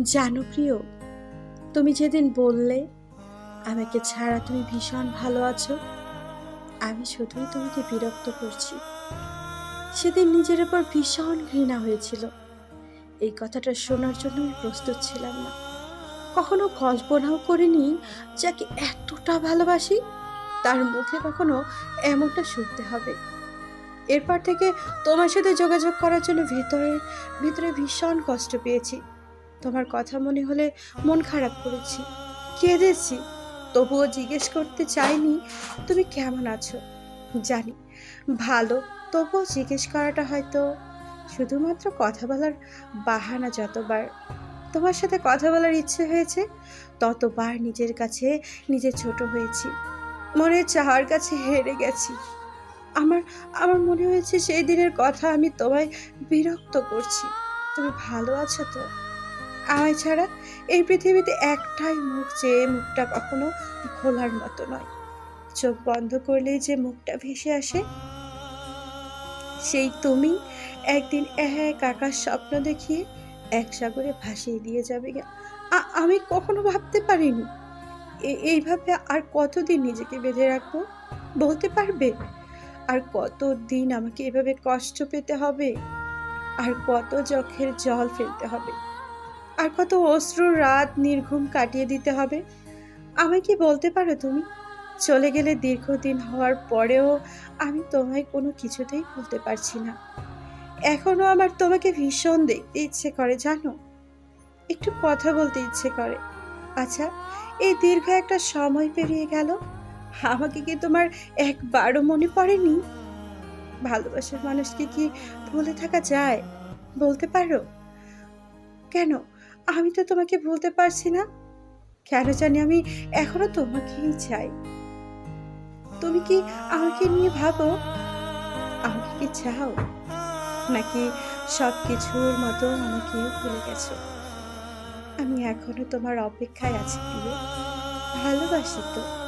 জানো প্রিয়, তুমি যেদিন বললে আমাকে ছাড়া তুমি ভীষণ ভালো আছো, আমি শুধুই তোমাকে বিরক্ত করছি। সেদিন নিজের উপর ভীষণ ঘৃণা হয়েছিল। এই কথাটা শোনার জন্য আমি প্রস্তুত ছিলাম না। কখনো কল্পনাও করিনি যাকে এতটা ভালোবাসি, তার মুখে কখনো এমনটা শুনতে হবে। এরপর থেকে তোমার সাথে যোগাযোগ করার জন্য ভেতরে, ভিতরে ভীষণ কষ্ট পেয়েছি। তোমার কথা মনে হলে মন খারাপ করেছি। কেঁদেছি, তবুও জিজ্ঞেস করতে চাইনি, তুমি কেমন আছো? জানি, ভালো, তবুও জিজ্ঞেস করাটা হয়তো শুধুমাত্র কথা বলার বাহানা যতবার তোমার সাথে কথা বলার ইচ্ছে হয়েছে, ততবার নিজের কাছে নিজে ছোট হয়েছি। মনে চাহার কাছে হেরে গেছি। আমার আমার মনে হয়েছে সেই দিনের কথা আমি তোমায় বিরক্ত করছি। তুমি ভালো আছো তো? আমায় ছাড়া এই পৃথিবীতে একটাই মুখ যে মুখটা কখনো খোলার মতো নয়। চোখ বন্ধ করলেই যে মুখটা ভেসে আসে, সেই তুমি একদিন এক আকাশ স্বপ্ন দেখিয়ে এক সাগরে ভাসিয়ে দিয়ে যাবে আমি কখনো ভাবতে পারিনি। এইভাবে আর কতদিন নিজেকে বেঁধে রাখব? বলতে পারবে? আর কতদিন আমাকে এভাবে কষ্ট পেতে হবে? আর কত চোখের জল ফেলতে হবে? আর কত অশ্রু রাত নির্ঘুম কাটিয়ে দিতে হবে? আমায় কি বলতে পারো তুমি? চলে গেলে দীর্ঘদিন হওয়ার পরেও আমি তোমায় কোনো কিছুতেই বলতে পারছি না। এখনও আমার তোমাকে ভীষণ দেখতে ইচ্ছে করে, জানো? একটু কথা বলতে ইচ্ছে করে। আচ্ছা এই দীর্ঘ একটা সময় পেরিয়ে গেল। আমাকে কি তোমার একবারও মনে পড়েনি? ভালোবাসার মানুষকে কি ভুলে থাকা যায়? বলতে পারো? কেন? আমি তো তোমাকে ভুলতে পারছি না। কেন জানি আমি এখনও তোমাকেই চাই। তুমি কি আমাকে নিয়ে ভাবো? আমাকে কি চাও? নাকি সব কিছুর মতো আমাকেও ভুলে গেছো? আমি এখনও তোমার অপেক্ষায় আছি প্রিয়। ভালোবাসি তো।